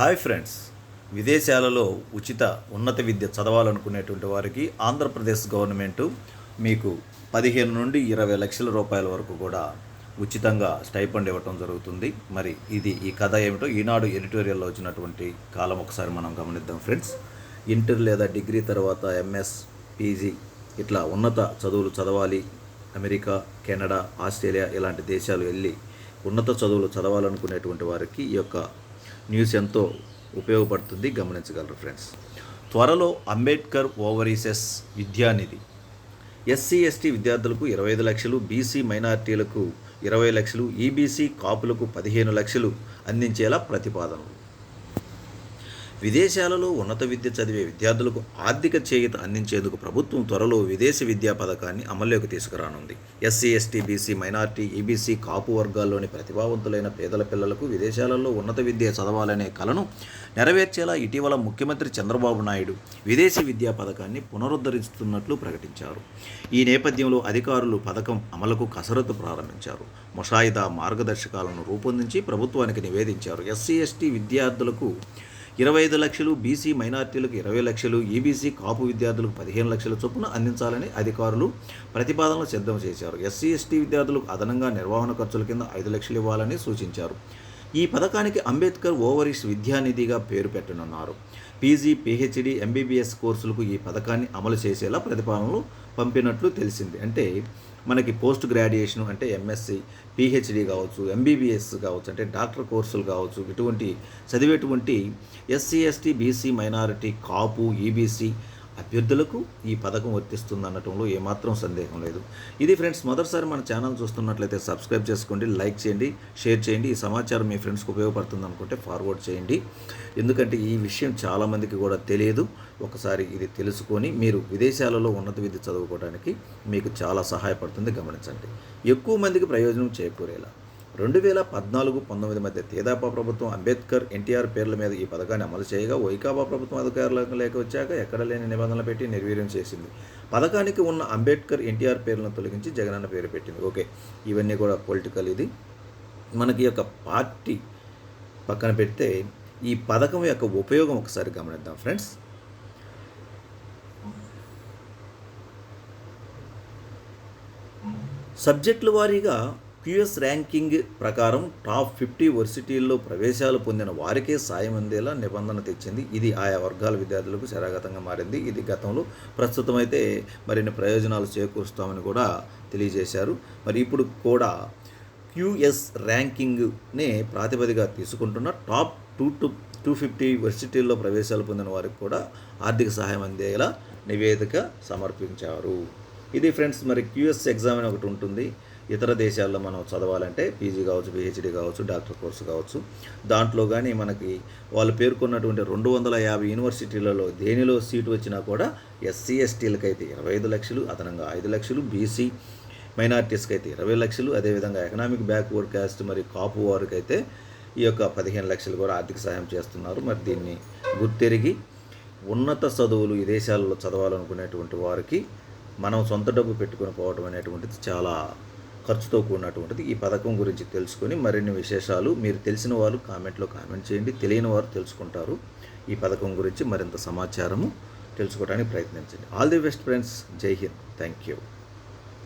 Hi friends. విదేశాలలో ఉచిత ఉన్నత విద్య చదవాలనుకునేటువంటి వారికి ఆంధ్రప్రదేశ్ గవర్నమెంట్ మీకు పదిహేను నుండి ఇరవై లక్షల రూపాయల వరకు కూడా ఉచితంగా స్టైపండ్ ఇవ్వటం జరుగుతుంది. మరి ఇది ఈ కథ ఏమిటో ఈనాడు ఎడిటోరియల్లో వచ్చినటువంటి కాలం ఒకసారి మనం గమనిద్దాం ఫ్రెండ్స్. ఇంటర్ లేదా డిగ్రీ తర్వాత ఎంఎస్ పీజీ ఇట్లా ఉన్నత చదువులు చదవాలి. అమెరికా కెనడా ఆస్ట్రేలియా ఇలాంటి దేశాలు వెళ్ళి ఉన్నత చదువులు చదవాలనుకునేటువంటి వారికి ఈ యొక్క న్యూస్ ఎంతో ఉపయోగపడుతుంది గమనించగలరు ఫ్రెండ్స్. త్వరలో Ambedkar overseas Vidyanidhi. SC ST విద్యార్థులకు ఇరవై ఐదు లక్షలు బీసీ మైనార్టీలకు ఇరవై లక్షలు ఈబీసీ కాపులకు పదిహేను లక్షలు అందించేలా ప్రతిపాదనలు. విదేశాలలో ఉన్నత విద్య చదివే విద్యార్థులకు ఆర్థిక చేయూత అందించేందుకు ప్రభుత్వం త్వరలో విదేశ విద్యా పథకాన్ని అమల్లోకి తీసుకురానుంది. SC ST BC minority EBC Kapu వర్గాల్లోని ప్రతిభావంతులైన పేదల పిల్లలకు విదేశాలలో ఉన్నత విద్య చదవాలనే కలను నెరవేర్చేలా ఇటీవల ముఖ్యమంత్రి చంద్రబాబు నాయుడు విదేశీ విద్యా పథకాన్ని పునరుద్ధరిస్తున్నట్లు ప్రకటించారు. ఈ నేపథ్యంలో అధికారులు పథకం అమలుకు కసరత్తు ప్రారంభించారు. ముషాయిదా మార్గదర్శకాలను రూపొందించి ప్రభుత్వానికి నివేదించారు. ఎస్సీ ఎస్టీ విద్యార్థులకు ఇరవై ఐదు లక్షలు బీసీ మైనార్టీలకు ఇరవై లక్షలు ఈబీసీ కాపు విద్యార్థులకు పదిహేను లక్షల చొప్పున అందించాలని అధికారులు ప్రతిపాదనలు సిద్ధం చేశారు. ఎస్సీ ఎస్టీ విద్యార్థులకు అదనంగా నిర్వహణ ఖర్చుల కింద ఐదు లక్షలు ఇవ్వాలని సూచించారు. ఈ పథకానికి అంబేద్కర్ ఓవరీస్ విద్యానిధిగా పేరు పెట్టనున్నారు. పీజీ పిహెచ్డి ఎంబీబీఎస్ కోర్సులకు ఈ పథకాన్ని అమలు చేసేలా ప్రతిపాదనలు పంపినట్లు తెలిసింది. అంటే మనకి పోస్ట్ గ్రాడ్యుయేషన్ అంటే ఎంఎస్సి పిహెచ్డి కావచ్చు ఎంబీబీఎస్ కావచ్చు అంటే డాక్టర్ కోర్సులు కావచ్చు ఇటువంటి చదివేటువంటి SC ST BC minority Kapu EBC అభ్యర్థులకు ఈ పథకం వర్తిస్తుంది అనటంలో ఏమాత్రం సందేహం లేదు. ఇది ఫ్రెండ్స్ మొదటిసారి మన ఛానల్ చూస్తున్నట్లయితే సబ్స్క్రైబ్ చేసుకోండి లైక్ చేయండి షేర్ చేయండి. ఈ సమాచారం మీ ఫ్రెండ్స్కి ఉపయోగపడుతుంది అనుకుంటే ఫార్వర్డ్ చేయండి. ఎందుకంటే ఈ విషయం చాలామందికి కూడా తెలియదు. ఒకసారి ఇది తెలుసుకొని మీరు విదేశాలలో ఉన్నత విద్య చదువుకోవడానికి మీకు చాలా సహాయపడుతుంది. గమనించండి. ఎక్కువ మందికి ప్రయోజనం చేకూరేలా. రెండు వేల పద్నాలుగు పంతొమ్మిది మధ్య తేదాపా ప్రభుత్వం అంబేద్కర్ ఎన్టీఆర్ పేర్ల మీద ఈ పథకాన్ని అమలు చేయగా వైకాపా ప్రభుత్వం అధికారులకు లేక వచ్చాక ఎక్కడ లేని నిబంధనలు పెట్టి నిర్వీర్యం చేసింది. పథకానికి ఉన్న అంబేద్కర్ ఎన్టీఆర్ పేర్లను తొలగించి జగనన్న పేరు పెట్టింది. ఓకే ఇవన్నీ కూడా పొలిటికల్ ఇది. మనకి యొక్క పార్టీ పక్కన పెడితే ఈ పథకం యొక్క ఉపయోగం ఒకసారి గమనిద్దాం ఫ్రెండ్స్. సబ్జెక్టుల వారీగా క్యూఎస్ ర్యాంకింగ్ ప్రకారం టాప్ ఫిఫ్టీ వర్సిటీల్లో ప్రవేశాలు పొందిన వారికే సాయం అందేలా నిబంధన తెచ్చింది. ఇది ఆయా వర్గాల విద్యార్థులకు శరాగతంగా మారింది. ఇది గతంలో ప్రస్తుతం అయితే మరిన్ని ప్రయోజనాలు చేకూరుస్తామని కూడా తెలియజేశారు. మరి ఇప్పుడు కూడా క్యూఎస్ ర్యాంకింగ్నే ప్రాతిపదిగా తీసుకుంటున్న top two to two fifty వర్సిటీల్లో ప్రవేశాలు పొందిన వారికి కూడా ఆర్థిక సహాయం అందేలా నివేదిక సమర్పించారు. ఇది ఫ్రెండ్స్ మరి క్యూఎస్ ఎగ్జామ్ అని ఒకటి ఉంటుంది. ఇతర దేశాల్లో మనం చదవాలంటే పీజీ కావచ్చు పిహెచ్డీ కావచ్చు డాక్టర్ కోర్సు కావచ్చు. దాంట్లో కానీ మనకి వాళ్ళు పేర్కొన్నటువంటి రెండు వందల యాభై యూనివర్సిటీలలో దేనిలో సీటు వచ్చినా కూడా ఎస్సీ ఎస్టీలకు అయితే ఇరవై ఐదు లక్షలు అదనంగా ఐదు లక్షలు. బీసీ మైనార్టీస్కి అయితే ఇరవై లక్షలు. అదేవిధంగా ఎకనామిక్ బ్యాక్వర్డ్ క్యాస్ట్ మరి కాపు వారికి అయితే ఈ యొక్క పదిహేను లక్షలు కూడా ఆర్థిక సహాయం చేస్తున్నారు. మరి దీన్ని గుర్తెరిగి ఉన్నత చదువులు ఈ దేశాలలో చదవాలనుకునేటువంటి వారికి మనం సొంత డబ్బు పెట్టుకుని పోవడం అనేటువంటిది చాలా ఖర్చుతో కూడినటువంటిది ఈ పథకం గురించి తెలుసుకొని మరిన్ని విశేషాలు మీరు తెలిసిన వారు కామెంట్లో కామెంట్ చేయండి. తెలియని వారు తెలుసుకుంటారు. ఈ పథకం గురించి మరింత సమాచారము తెలుసుకోవడానికి ప్రయత్నించండి. ఆల్ ది బెస్ట్ ఫ్రెండ్స్ జై హింద్ థ్యాంక్ యూ